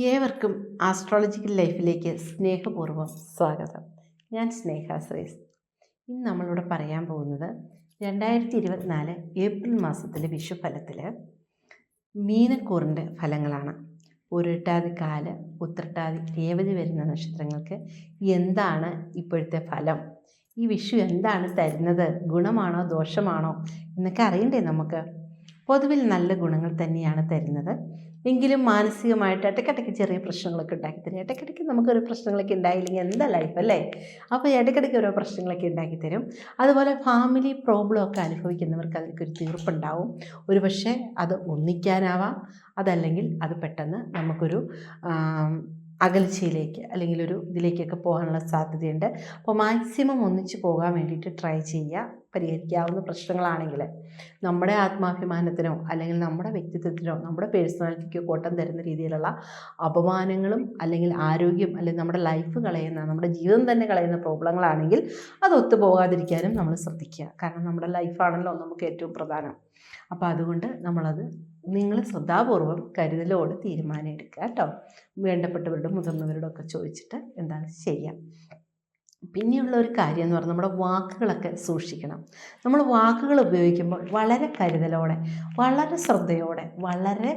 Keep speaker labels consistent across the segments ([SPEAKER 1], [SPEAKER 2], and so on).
[SPEAKER 1] ഏവർക്കും ആസ്ട്രോളജിക്കൽ ലൈഫിലേക്ക് സ്നേഹപൂർവം സ്വാഗതം. ഞാൻ സ്നേഹ ശ്രീസ്. ഇന്ന് നമ്മളിവിടെ പറയാൻ പോകുന്നത് രണ്ടായിരത്തി ഇരുപത്തിനാല് ഏപ്രിൽ മാസത്തിലെ വിഷുഫലത്തിൽ മീനക്കൂറിന്റെ ഫലങ്ങളാണ്. ഉരുട്ടാതി കാൽ ഉത്രട്ടാതി രേവതി വരുന്ന നക്ഷത്രങ്ങൾക്ക് എന്താണ് ഇപ്പോഴത്തെ ഫലം? ഈ വിഷു എന്താണ് തരുന്നത്? ഗുണമാണോ ദോഷമാണോ എന്നൊക്കെ അറിയണ്ടേ നമുക്ക്? പൊതുവിൽ നല്ല ഗുണങ്ങൾ തന്നെയാണ് തരുന്നത്. എങ്കിലും മാനസികമായിട്ട് ഇടയ്ക്കിടയ്ക്ക് ചെറിയ പ്രശ്നങ്ങളൊക്കെ ഉണ്ടാക്കി തരും ഇടയ്ക്കിടയ്ക്ക് നമുക്കൊരു പ്രശ്നങ്ങളൊക്കെ ഉണ്ടായില്ലെങ്കിൽ എന്താ ലൈഫ് അല്ലേ? അപ്പോൾ ഇടയ്ക്കിടയ്ക്ക് ഓരോ പ്രശ്നങ്ങളൊക്കെ ഉണ്ടാക്കി തരും അതുപോലെ ഫാമിലി പ്രോബ്ലം ഒക്കെ അനുഭവിക്കുന്നവർക്ക് അതിലേക്ക് ഒരു തീർപ്പുണ്ടാവും. ഒരു പക്ഷേ അത് ഒന്നിക്കാനാവാം. അതല്ലെങ്കിൽ അത് പെട്ടെന്ന് നമുക്കൊരു അകൽച്ചയിലേക്ക് അല്ലെങ്കിൽ ഒരു ഇതിലേക്കൊക്കെ പോകാനുള്ള സാധ്യതയുണ്ട്. അപ്പോൾ മാക്സിമം ഒന്നിച്ച് പോകാൻ വേണ്ടിയിട്ട് ട്രൈ ചെയ്യുക. പരിഹരിക്കാവുന്ന പ്രശ്നങ്ങളാണെങ്കിൽ നമ്മുടെ ആത്മാഭിമാനത്തിനോ അല്ലെങ്കിൽ നമ്മുടെ വ്യക്തിത്വത്തിനോ നമ്മുടെ പേഴ്സണാലിറ്റിക്കോ കോട്ടം തരുന്ന രീതിയിലുള്ള അപമാനങ്ങളും അല്ലെങ്കിൽ ആരോഗ്യം അല്ലെങ്കിൽ നമ്മുടെ ലൈഫ് കളയുന്ന നമ്മുടെ ജീവിതം തന്നെ കളയുന്ന പ്രോബ്ലങ്ങളാണെങ്കിൽ അത് ഒത്തുപോകാതിരിക്കാനും നമ്മൾ ശ്രദ്ധിക്കുക. കാരണം നമ്മുടെ ലൈഫാണല്ലോ നമുക്ക് ഏറ്റവും പ്രധാനം. അപ്പോൾ അതുകൊണ്ട് നമ്മളത് നിങ്ങൾ ശ്രദ്ധാപൂർവം കരുതലോട് തീരുമാനം എടുക്കുക കേട്ടോ. വേണ്ടപ്പെട്ടവരോടും മുതിർന്നവരോടും ഒക്കെ ചോദിച്ചിട്ട് എന്താണ് ചെയ്യാം പിന്നെയുള്ള ഒരു കാര്യം എന്ന് പറഞ്ഞാൽ നമ്മുടെ വാക്കുകളൊക്കെ സൂക്ഷിക്കണം. നമ്മൾ വാക്കുകൾ ഉപയോഗിക്കുമ്പോൾ വളരെ കരുതലോടെ വളരെ ശ്രദ്ധയോടെ വളരെ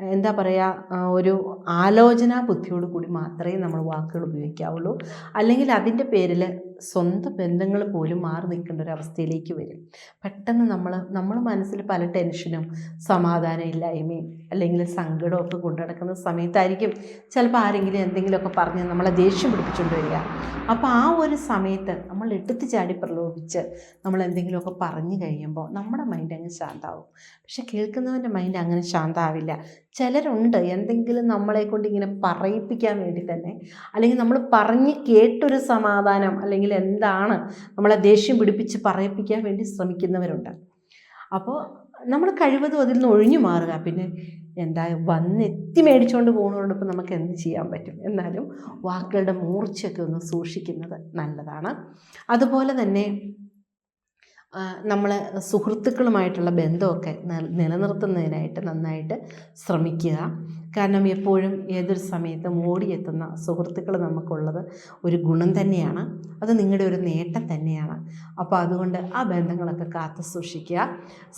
[SPEAKER 1] എന്താ പറയുക ഒരു ആലോചനാ ബുദ്ധിയോട് കൂടി മാത്രമേ നമ്മൾ വാക്കുകൾ ഉപയോഗിക്കാവുള്ളൂ. അല്ലെങ്കിൽ അതിന്റെ പേരിൽ സ്വന്തം ബന്ധങ്ങൾ പോലും മാറി നിൽക്കേണ്ട ഒരു അവസ്ഥയിലേക്ക് വരും. പെട്ടെന്ന് നമ്മൾ നമ്മൾ മനസ്സിൽ പല ടെൻഷനും സമാധാനം ഇല്ലായ്മയും അല്ലെങ്കിൽ സങ്കടമൊക്കെ കൊണ്ടു നടക്കുന്ന സമയത്തായിരിക്കും ചിലപ്പോൾ ആരെങ്കിലും എന്തെങ്കിലുമൊക്കെ പറഞ്ഞ് നമ്മളെ ദേഷ്യം പിടിപ്പിച്ചുകൊണ്ട് വരിക. അപ്പോൾ ആ ഒരു സമയത്ത് നമ്മൾ എടുത്ത് ചാടി പ്രലോഭിച്ച് നമ്മൾ എന്തെങ്കിലുമൊക്കെ പറഞ്ഞു കഴിയുമ്പോൾ നമ്മുടെ മൈൻഡ് അങ്ങ് ശാന്താവും. പക്ഷെ കേൾക്കുന്നവന്റെ മൈൻഡ് അങ്ങനെ ശാന്താവില്ല. ചിലരുണ്ട് എന്തെങ്കിലും നമ്മളെ കൊണ്ട് ഇങ്ങനെ പറയിപ്പിക്കാൻ വേണ്ടി തന്നെ അല്ലെങ്കിൽ നമ്മൾ പറഞ്ഞ് കേട്ടൊരു സമാധാനം അല്ലെങ്കിൽ എന്താണ് നമ്മളെ ദേഷ്യം പിടിപ്പിച്ച് പറയിപ്പിക്കാൻ വേണ്ടി ശ്രമിക്കുന്നവരുണ്ട്. അപ്പോൾ നമ്മൾ കഴിവതും അതിൽ നിന്ന് ഒഴിഞ്ഞു മാറുക. പിന്നെ എന്താ വന്നെത്തി മേടിച്ചുകൊണ്ട് പോകുന്നതോടൊപ്പം നമുക്ക് എന്ത് ചെയ്യാൻ പറ്റും? എന്നാലും വാക്കുകളുടെ മൂർച്ചയൊക്കെ ഒന്ന് സൂക്ഷിക്കുന്നത് നല്ലതാണ്. അതുപോലെ തന്നെ നമ്മൾ സുഹൃത്തുക്കളുമായിട്ടുള്ള ബന്ധമൊക്കെ നില- നിലനിർത്തുന്നതിനായിട്ട് നന്നായിട്ട് ശ്രമിക്കുക. കാരണം എപ്പോഴും ഏതൊരു സമയത്തും ഓടിയെത്തുന്ന സുഹൃത്തുക്കൾ നമുക്കുള്ളത് ഒരു ഗുണം തന്നെയാണ്. അത് നിങ്ങളുടെ ഒരു നേട്ടം തന്നെയാണ്. അപ്പോൾ അതുകൊണ്ട് ആ ബന്ധങ്ങളൊക്കെ കാത്തു സൂക്ഷിക്കുക.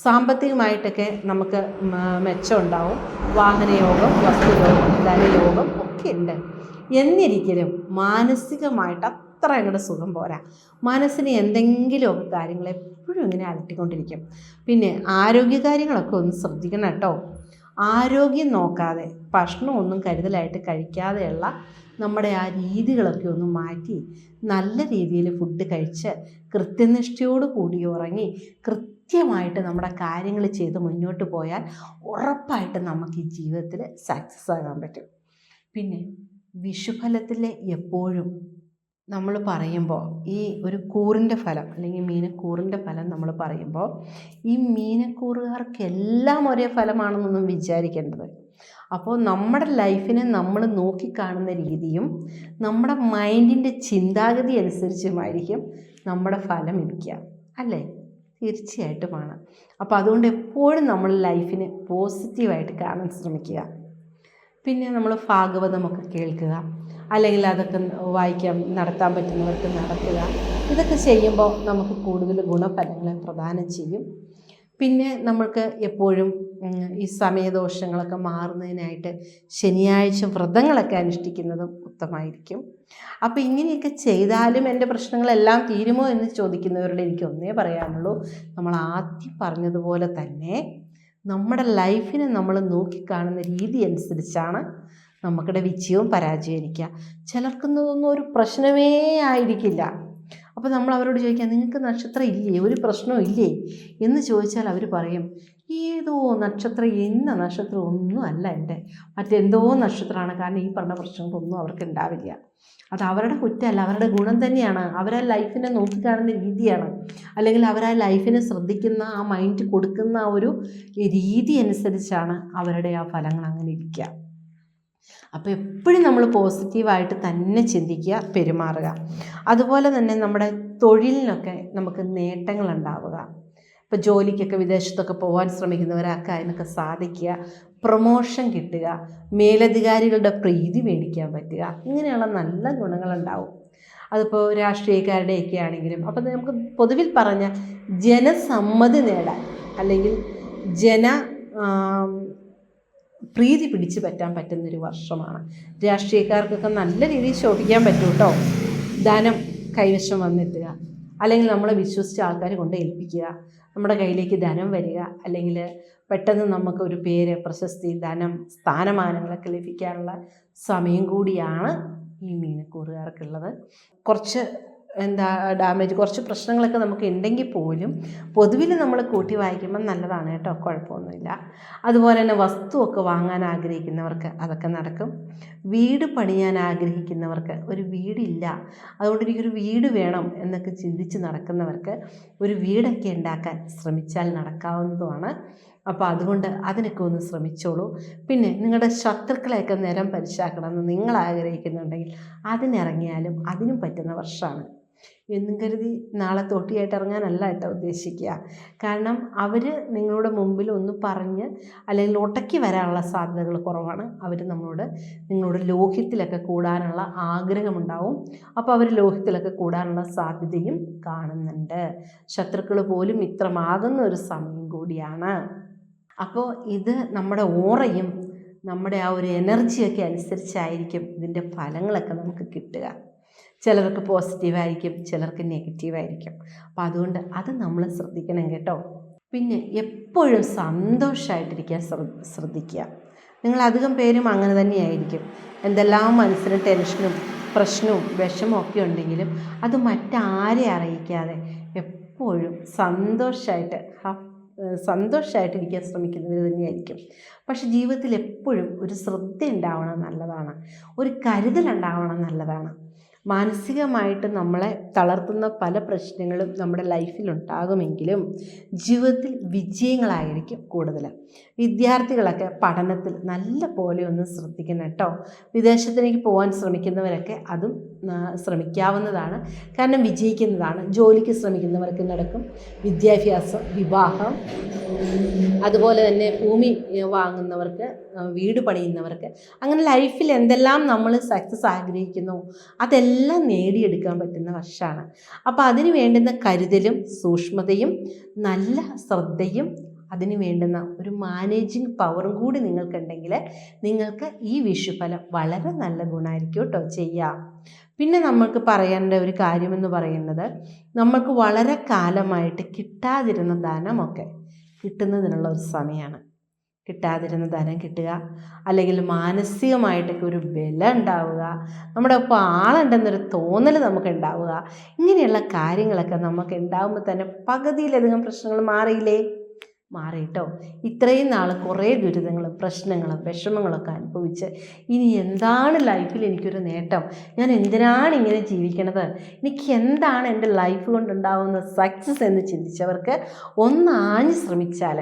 [SPEAKER 1] സാമ്പത്തികമായിട്ടൊക്കെ നമുക്ക് മെച്ചം ഉണ്ടാവും വാഹനയോഗം വസ്തുയോഗം ധനയോഗം ഒക്കെ ഉണ്ട്. എന്നിരിക്കലും മാനസികമായിട്ട് അത്ര അങ്ങോട്ട് സുഖം പോരാ. മനസ്സിന് എന്തെങ്കിലുമൊക്കെ കാര്യങ്ങൾ എപ്പോഴും ഇങ്ങനെ അലട്ടിക്കൊണ്ടിരിക്കും. പിന്നെ ആരോഗ്യ കാര്യങ്ങളൊക്കെ ഒന്ന് ശ്രദ്ധിക്കണം കേട്ടോ. ആരോഗ്യം നോക്കാതെ ഭക്ഷണമൊന്നും കരുതലായിട്ട് കഴിക്കാതെയുള്ള നമ്മുടെ ആ രീതികളൊക്കെ ഒന്ന് മാറ്റി നല്ല രീതിയിൽ ഫുഡ് കഴിച്ച് കൃത്യനിഷ്ഠയോട് കൂടി ഉറങ്ങി കൃത്യമായിട്ട് നമ്മുടെ കാര്യങ്ങൾ ചെയ്ത് മുന്നോട്ട് പോയാൽ ഉറപ്പായിട്ട് നമുക്ക് ഈ ജീവിതത്തിൽ സക്സസ് ആകാൻ പറ്റും. പിന്നെ വിഷുഫലത്തിൽ എപ്പോഴും നമ്മൾ പറയുമ്പോൾ ഈ ഒരു കൂറിന്റെ ഫലം അല്ലെങ്കിൽ മീനക്കൂറിന്റെ ഫലം നമ്മൾ പറയുമ്പോൾ ഈ മീനക്കൂറുകാർക്കെല്ലാം ഒരേ ഫലമാണെന്നൊന്നും വിചാരിക്കേണ്ടത്. അപ്പോൾ നമ്മുടെ ലൈഫിനെ നമ്മൾ നോക്കിക്കാണുന്ന രീതിയും നമ്മുടെ മൈൻഡിന്റെ ചിന്താഗതി അനുസരിച്ചുമായിരിക്കും നമ്മുടെ ഫലം ഇരിക്കുക. അല്ലേ? തീർച്ചയായിട്ടുമാണ്. അപ്പോൾ അതുകൊണ്ട് എപ്പോഴും നമ്മൾ ലൈഫിനെ പോസിറ്റീവായിട്ട് കാണാൻ ശ്രമിക്കുക. പിന്നെ നമ്മൾ ഭാഗവതമൊക്കെ കേൾക്കുക. അല്ലെങ്കിൽ അതൊക്കെ വായിക്കാൻ നടത്താൻ പറ്റുന്നവർക്ക് നടത്തുക. ഇതൊക്കെ ചെയ്യുമ്പോൾ നമുക്ക് കൂടുതൽ ഗുണഫലങ്ങൾ പ്രദാനം ചെയ്യും. പിന്നെ നമ്മൾക്ക് എപ്പോഴും ഈ സമയദോഷങ്ങളൊക്കെ മാറുന്നതിനായിട്ട് ശനിയാഴ്ച വ്രതങ്ങളൊക്കെ അനുഷ്ഠിക്കുന്നതും ഉത്തമമായിരിക്കും. അപ്പോൾ ഇങ്ങനെയൊക്കെ ചെയ്താലും എന്റെ പ്രശ്നങ്ങളെല്ലാം തീരുമോ എന്ന് ചോദിക്കുന്നവരോട് എനിക്ക് ഒന്നേ പറയാനുള്ളൂ. നമ്മൾ ആദ്യം പറഞ്ഞതുപോലെ തന്നെ നമ്മുടെ ലൈഫിനെ നമ്മൾ നോക്കിക്കാണുന്ന രീതി അനുസരിച്ചാണ് നമുക്കിടെ വിജയവും പരാജയവും ഇരിക്കുക ചിലർക്കൊന്നും ഒരു പ്രശ്നമേ ആയിരിക്കില്ല. അപ്പോൾ നമ്മൾ അവരോട് ചോദിക്കാം നിങ്ങൾക്ക് നക്ഷത്രം ഇല്ലേ? ഒരു പ്രശ്നവും ഇല്ലേ? എന്ന് ചോദിച്ചാൽ അവർ പറയും ഏതോ നക്ഷത്രം എന്ന നക്ഷത്രം ഒന്നും അല്ല എന്റെ. മറ്റെന്തോ നക്ഷത്രമാണ്. കാരണം ഈ പറഞ്ഞ പ്രശ്നങ്ങളൊന്നും അവർക്ക് ഉണ്ടാവില്ല. അത് അവരുടെ കുറ്റമല്ല. അവരുടെ ഗുണം തന്നെയാണ്. അവരാ ലൈഫിനെ നോക്കിക്കാണുന്ന രീതിയാണ്. അല്ലെങ്കിൽ അവരാ ലൈഫിനെ ശ്രദ്ധിക്കുന്ന ആ മൈൻഡ് കൊടുക്കുന്ന ഒരു രീതി അനുസരിച്ചാണ് അവരുടെ ആ ഫലങ്ങൾ അങ്ങനെ ഇരിക്കുക. അപ്പോൾ എപ്പോഴും നമ്മൾ പോസിറ്റീവായിട്ട് തന്നെ ചിന്തിക്കുക പെരുമാറുക. അതുപോലെ തന്നെ നമ്മുടെ തൊഴിലിനൊക്കെ നമുക്ക് നേട്ടങ്ങളുണ്ടാവുക. ഇപ്പോൾ ജോലിക്കൊക്കെ വിദേശത്തൊക്കെ പോകാൻ ശ്രമിക്കുന്നവരൊക്കെ അതിനൊക്കെ സാധിക്കുക. പ്രൊമോഷൻ കിട്ടുക. മേലധികാരികളുടെ പ്രീതി മേടിക്കാൻ പറ്റുക. ഇങ്ങനെയുള്ള നല്ല ഗുണങ്ങളുണ്ടാവും. അതിപ്പോൾ രാഷ്ട്രീയക്കാരുടെയൊക്കെ ആണെങ്കിലും അപ്പോൾ നമുക്ക് പൊതുവിൽ പറഞ്ഞ ജനസമ്മതി നേടാൻ അല്ലെങ്കിൽ ജന പ്രീതി പിടിച്ചു പറ്റാൻ പറ്റുന്നൊരു വർഷമാണ്. രാഷ്ട്രീയക്കാർക്കൊക്കെ നല്ല രീതിയിൽ ശോഭിക്കാൻ പറ്റും കേട്ടോ ധനം കൈവശം വന്നെത്തുക. അല്ലെങ്കിൽ നമ്മളെ വിശ്വസിച്ച ആൾക്കാരെ കൊണ്ട് ഏൽപ്പിക്കുക. നമ്മുടെ കയ്യിലേക്ക് ധനം വരിക. അല്ലെങ്കിൽ പെട്ടെന്ന് നമുക്ക് ഒരു പേര് പ്രശസ്തി ധനം സ്ഥാനമാനങ്ങളൊക്കെ ലഭിക്കാനുള്ള സമയം കൂടിയാണ് ഈ മീനക്കൂറുകാർക്കുള്ളത്. കുറച്ച് എന്താ ഡാമേജ് കുറച്ച് പ്രശ്നങ്ങളൊക്കെ നമുക്ക് ഉണ്ടെങ്കിൽ പോലും പൊതുവിൽ നമ്മൾ കൂട്ടി വായിക്കുമ്പോൾ നല്ലതാണ് കേട്ടോ കുഴപ്പമൊന്നുമില്ല. അതുപോലെ തന്നെ വസ്തുവൊക്കെ വാങ്ങാൻ ആഗ്രഹിക്കുന്നവർക്ക് അതൊക്കെ നടക്കും. വീട് പണിയാൻ ആഗ്രഹിക്കുന്നവർക്ക് ഒരു വീടില്ല. അതുകൊണ്ട് എനിക്കൊരു വീട് വേണം എന്നൊക്കെ ചിന്തിച്ച് നടക്കുന്നവർക്ക് ഒരു വീടൊക്കെ ഉണ്ടാക്കാൻ ശ്രമിച്ചാൽ നടക്കാവുന്നതുമാണ്. അപ്പോൾ അതുകൊണ്ട് അതിനൊക്കെ ഒന്ന് ശ്രമിച്ചോളൂ. പിന്നെ നിങ്ങളുടെ ശത്രുക്കളെയൊക്കെ നിരം പരിശാക്കണമെന്ന് നിങ്ങൾ ആഗ്രഹിക്കുന്നുണ്ടെങ്കിൽ അതിനിറങ്ങിയാലും അതിനും പറ്റുന്ന വർഷമാണ്. എന്നും കരുതി നാളെ തോട്ടിയായിട്ട് ഇറങ്ങാനല്ല കേട്ടോ ഉദ്ദേശിക്കുക. കാരണം അവർ നിങ്ങളുടെ മുമ്പിൽ ഒന്ന് പറഞ്ഞ് അല്ലെങ്കിൽ ഒട്ടക്കി വരാനുള്ള സാധ്യതകൾ കുറവാണ്. അവർ നമ്മളോട് നിങ്ങളുടെ ലോഹ്യത്തിലൊക്കെ കൂടാനുള്ള ആഗ്രഹമുണ്ടാവും. അപ്പോൾ അവർ ലോഹ്യത്തിലൊക്കെ കൂടാനുള്ള സാധ്യതയും കാണുന്നുണ്ട്. ശത്രുക്കൾ പോലും ഇത്രമാകുന്ന ഒരു സമയം കൂടിയാണ്. അപ്പോൾ ഇത് നമ്മുടെ ഓറയും നമ്മുടെ ആ ഒരു എനർജിയൊക്കെ അനുസരിച്ചായിരിക്കും ഇതിന്റെ ഫലങ്ങളൊക്കെ നമുക്ക് കിട്ടുക. ചിലർക്ക് പോസിറ്റീവായിരിക്കും ചിലർക്ക് നെഗറ്റീവായിരിക്കും അപ്പോൾ അതുകൊണ്ട് അത് നമ്മൾ ശ്രദ്ധിക്കണം കേട്ടോ. പിന്നെ എപ്പോഴും സന്തോഷമായിട്ടിരിക്കാൻ ശ്ര- ശ്രദ്ധിക്കുക. നിങ്ങൾ അധികം പേരും അങ്ങനെ തന്നെയായിരിക്കും. എന്തെല്ലാം മനസ്സിന് ടെൻഷനും പ്രശ്നവും വിഷമവും ഒക്കെ ഉണ്ടെങ്കിലും അത് മറ്റാരെ അറിയിക്കാതെ എപ്പോഴും സന്തോഷമായിട്ട് സന്തോഷമായിട്ടിരിക്കാൻ ശ്രമിക്കുന്നവർ തന്നെയായിരിക്കും. പക്ഷെ ജീവിതത്തിൽ എപ്പോഴും ഒരു ശ്രദ്ധ ഉണ്ടാവണം നല്ലതാണ്. ഒരു കരുതൽ ഉണ്ടാവണം നല്ലതാണ്. മാനസികമായിട്ട് നമ്മളെ തളർത്തുന്ന പല പ്രശ്നങ്ങളും നമ്മുടെ ലൈഫിൽ ഉണ്ടാകുമെങ്കിലും ജീവിതത്തിൽ വിജയങ്ങളായിരിക്കും കൂടുതൽ വിദ്യാർത്ഥികളൊക്കെ പഠനത്തിൽ നല്ല പോലെ ഒന്ന് ശ്രദ്ധിക്കണം കേട്ടോ. വിദേശത്തിലേക്ക് പോകാൻ ശ്രമിക്കുന്നവരൊക്കെ അതും ശ്രമിക്കാവുന്നതാണ്. കാരണം വിജയിക്കുന്നതാണ്. ജോലിക്ക് ശ്രമിക്കുന്നവർക്ക് നടക്കും. വിദ്യാഭ്യാസം വിവാഹം അതുപോലെ തന്നെ ഭൂമി വാങ്ങുന്നവർക്ക് വീട് പണിയുന്നവർക്ക്. അങ്ങനെ ലൈഫിൽ എന്തെല്ലാം നമ്മൾ സക്സസ് ആഗ്രഹിക്കുന്നു അതെല്ലാം നേടിയെടുക്കാൻ പറ്റുന്ന വർഷമാണ് അപ്പോൾ അതിന് വേണ്ടുന്ന കരുതലും സൂക്ഷ്മതയും നല്ല ശ്രദ്ധയും അതിന് വേണ്ടുന്ന ഒരു മാനേജിങ് പവറും കൂടി നിങ്ങൾക്കുണ്ടെങ്കിൽ നിങ്ങൾക്ക് ഈ വിഷുഫലം വളരെ നല്ല ഗുണമായിരിക്കും കേട്ടോ ചെയ്യാം. പിന്നെ നമ്മൾക്ക് പറയേണ്ട ഒരു കാര്യമെന്ന് പറയുന്നത് നമ്മൾക്ക് വളരെ കാലമായിട്ട് കിട്ടാതിരുന്ന ദാനമൊക്കെ കിട്ടുന്നതിനുള്ള ഒരു സമയമാണ് കിട്ടാതിരുന്ന ധനം കിട്ടുക അല്ലെങ്കിൽ മാനസികമായിട്ടൊക്കെ ഒരു വില ഉണ്ടാവുക നമ്മുടെ ഒപ്പം ആളുണ്ടെന്നൊരു തോന്നൽ നമുക്ക് ഉണ്ടാവുക ഇങ്ങനെയുള്ള കാര്യങ്ങളൊക്കെ നമുക്ക് ഉണ്ടാകുമ്പോൾ തന്നെ പകുതിയിലധികം പ്രശ്നങ്ങൾ മാറിയില്ലേ? മാറിയിട്ടോ? ഇത്രയും നാൾ കുറേ ദുരിതങ്ങളും പ്രശ്നങ്ങളും വിഷമങ്ങളൊക്കെ അനുഭവിച്ച് ഇനി എന്താണ് ലൈഫിൽ എനിക്കൊരു നേട്ടം? ഞാൻ എന്തിനാണ് ഇങ്ങനെ ജീവിക്കണത്? എനിക്ക് എന്താണ് എന്റെ ലൈഫ് കൊണ്ടുണ്ടാവുന്ന സക്സസ് എന്ന് ചിന്തിച്ചവർക്ക് ഒന്നാഞ്ഞ് ശ്രമിച്ചാൽ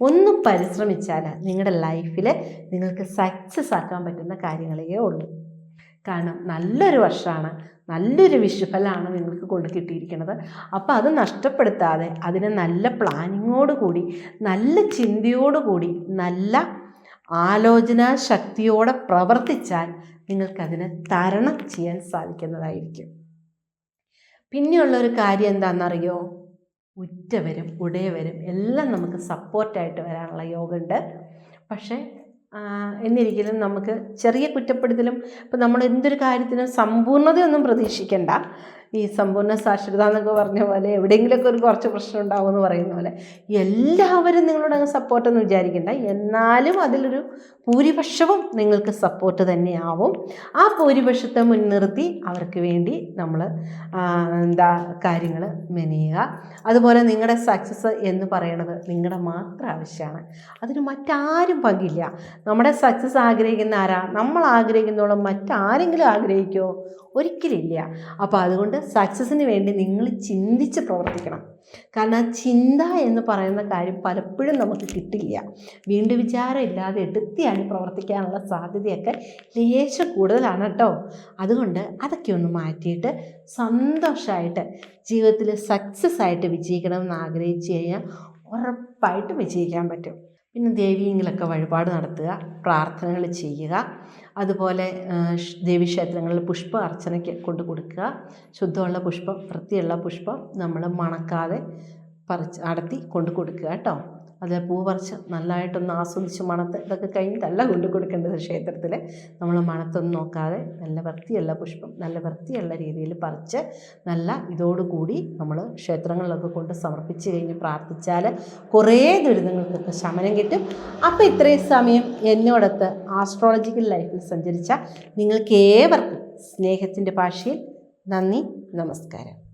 [SPEAKER 1] ഒന്ന് പരിശ്രമിച്ചാൽ നിങ്ങളുടെ ലൈഫിൽ നിങ്ങൾക്ക് സക്സസ് ആക്കാൻ പറ്റുന്ന കാര്യങ്ങളേ ഉള്ളൂ. കാരണം നല്ലൊരു വർഷമാണ് നല്ലൊരു വിഷുഫലമാണ് നിങ്ങൾക്ക് കൊണ്ട് കിട്ടിയിരിക്കുന്നത്. അപ്പോൾ അത് നഷ്ടപ്പെടുത്താതെ അതിനെ നല്ല പ്ലാനിങ്ങോട് കൂടി നല്ല ചിന്തയോടുകൂടി നല്ല ആലോചനാ ശക്തിയോടെ പ്രവർത്തിച്ചാൽ നിങ്ങൾക്കതിനെ തരണം ചെയ്യാൻ സാധിക്കുന്നതായിരിക്കും. പിന്നെയുള്ള ഒരു കാര്യം എന്താണെന്നറിയോ ഉറ്റവരും ഉടയവരും എല്ലാം നമുക്ക് സപ്പോർട്ടായിട്ട് വരാനുള്ള യോഗമുണ്ട് പക്ഷേ എന്നിരിക്കലും നമുക്ക് ചെറിയ കുറ്റപ്പെടുത്തലും ഇപ്പം നമ്മൾ എന്തൊരു കാര്യത്തിനും സമ്പൂർണതയൊന്നും പ്രതീക്ഷിക്കേണ്ട. ഈ സമ്പൂർണ സാക്ഷരത എന്നൊക്കെ പറഞ്ഞ പോലെ എവിടെയെങ്കിലുമൊക്കെ ഒരു കുറച്ച് പ്രശ്നം ഉണ്ടാവുമെന്ന് പറയുന്ന പോലെ എല്ലാവരും നിങ്ങളോട് അങ്ങ് സപ്പോർട്ടെന്ന് വിചാരിക്കേണ്ട. എന്നാലും അതിലൊരു ഭൂരിപക്ഷവും നിങ്ങൾക്ക് സപ്പോർട്ട് തന്നെയാവും. ആ ഭൂരിപക്ഷത്തെ മുൻനിർത്തി അവർക്ക് വേണ്ടി നമ്മൾ എന്താ കാര്യങ്ങൾ മെനയുക. അതുപോലെ നിങ്ങളുടെ സക്സസ് എന്ന് പറയുന്നത് നിങ്ങളുടെ മാത്രം ആവശ്യമാണ് അതിന് മറ്റാരും പങ്കില്ല. നമ്മുടെ സക്സസ് ആഗ്രഹിക്കുന്ന ആരാ? നമ്മൾ ആഗ്രഹിക്കുന്നോളം മറ്റാരെങ്കിലും ആഗ്രഹിക്കുമോ ഒരിക്കലില്ല അപ്പോൾ അതുകൊണ്ട് സക്സസ്സിന് വേണ്ടി നിങ്ങൾ ചിന്തിച്ച് പ്രവർത്തിക്കണം. കാരണം ചിന്ത എന്ന് പറയുന്ന കാര്യം പലപ്പോഴും നമുക്ക് കിട്ടില്ല. വീണ്ടും വിചാരം ഇല്ലാതെ എടുത്തിയാൽ പ്രവർത്തിക്കാനുള്ള സാധ്യതയൊക്കെ ലേശം കൂടുതലാണ് കേട്ടോ അതുകൊണ്ട് അതൊക്കെ ഒന്ന് മാറ്റിയിട്ട് സന്തോഷമായിട്ട് ജീവിതത്തിൽ സക്സസ് ആയിട്ട് വിജയിക്കണമെന്ന് ആഗ്രഹിച്ചു കഴിഞ്ഞാൽ ഉറപ്പായിട്ട് വിജയിക്കാൻ പറ്റും. പിന്നെ ദേവീങ്ങളൊക്കെ വഴിപാട് നടത്തുക പ്രാർത്ഥനകൾ ചെയ്യുക അതുപോലെ ദേവീക്ഷേത്രങ്ങളിൽ പുഷ്പ അർച്ചനയ്ക്ക് കൊണ്ട് കൊടുക്കുക. ശുദ്ധമുള്ള പുഷ്പം വൃത്തിയുള്ള പുഷ്പം നമ്മൾ മണക്കാതെ പറിച്ച് അടത്തി കൊണ്ട് കൊടുക്കുക കേട്ടോ. അത് പൂ പറിച്ച് നല്ലതായിട്ടൊന്ന് ആസ്വദിച്ച് മണത്ത് ഇതൊക്കെ കഴിഞ്ഞിട്ടല്ല കൊണ്ടു കൊടുക്കേണ്ടത് ക്ഷേത്രത്തിൽ. നമ്മൾ മണത്തൊന്നും നോക്കാതെ നല്ല വൃത്തിയുള്ള പുഷ്പം നല്ല വൃത്തിയുള്ള രീതിയിൽ പറിച്ച് നല്ല ഇതോടുകൂടി നമ്മൾ ക്ഷേത്രങ്ങളിലൊക്കെ കൊണ്ട് സമർപ്പിച്ച് കഴിഞ്ഞ് പ്രാർത്ഥിച്ചാൽ കുറേ ദുരിതങ്ങൾക്കൊക്കെ ശമനം കിട്ടും. അപ്പോൾ ഇത്രയും സമയം എന്നോടൊത്ത് ആസ്ട്രോളജിക്കൽ ലൈഫിൽ സഞ്ചരിച്ച നിങ്ങൾക്ക് ഏവർക്കും സ്നേഹത്തിന്റെ ഭാഷയിൽ നന്ദി നമസ്കാരം.